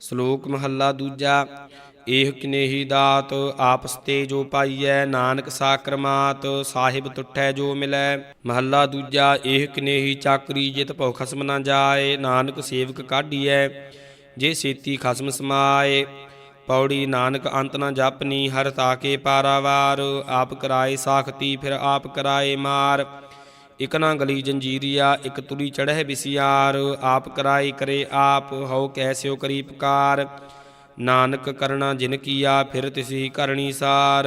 ਸ਼ਲੋਕ ਮਹੱਲਾ ਦੂਜਾ। ਇਹ ਕਿਨੇਹੀ ਦਾਤ, ਆਪਸ ਤੇ ਜੋ ਪਾਈਐ, ਨਾਨਕ ਸਾਕਰਮਾਤ, ਸਾਹਿਬ ਟੁੱਟੈ ਜੋ ਮਿਲੈ। ਮਹੱਲਾ ਦੂਜਾ ਇਹ ਕਿਨੇਹੀ ਚਾਕਰੀ ਜਿਤ ਭਉ ਖਸਮ ਨਾ ਜਾਏ, ਨਾਨਕ ਸੇਵਕ ਕਾਢੀਐ, ਜੇ ਸੇਤੀ ਖਸਮ ਸਮਾਏ। ਪੌੜੀ ਨਾਨਕ ਅੰਤ ਨਾ ਜਪਨੀ, ਹਰ ਤਾਕੇ ਪਾਰਾਵਾਰ, ਆਪ ਕਰਾਏ ਸਾਖਤੀ, ਫਿਰ ਆਪ ਕਰਾਏ ਮਾਰ। ਇਕ ਨਾ ਗਲੀ ਜੰਜੀਰੀਆ, ਇਕ ਤੁਰੀ ਚੜ੍ਹੈ ਬਿਸਿਆਰ, ਆਪ ਕਰਾਈ ਕਰੇ ਆਪ, ਹਉ ਕੈਸਿਓ ਕਰੀ ਪਕਾਰ। ਨਾਨਕ ਕਰਣਾ ਜਿਨ ਕੀਆ ਫਿਰ ਤਿਸੀ ਕਰਨੀ ਸਾਰ।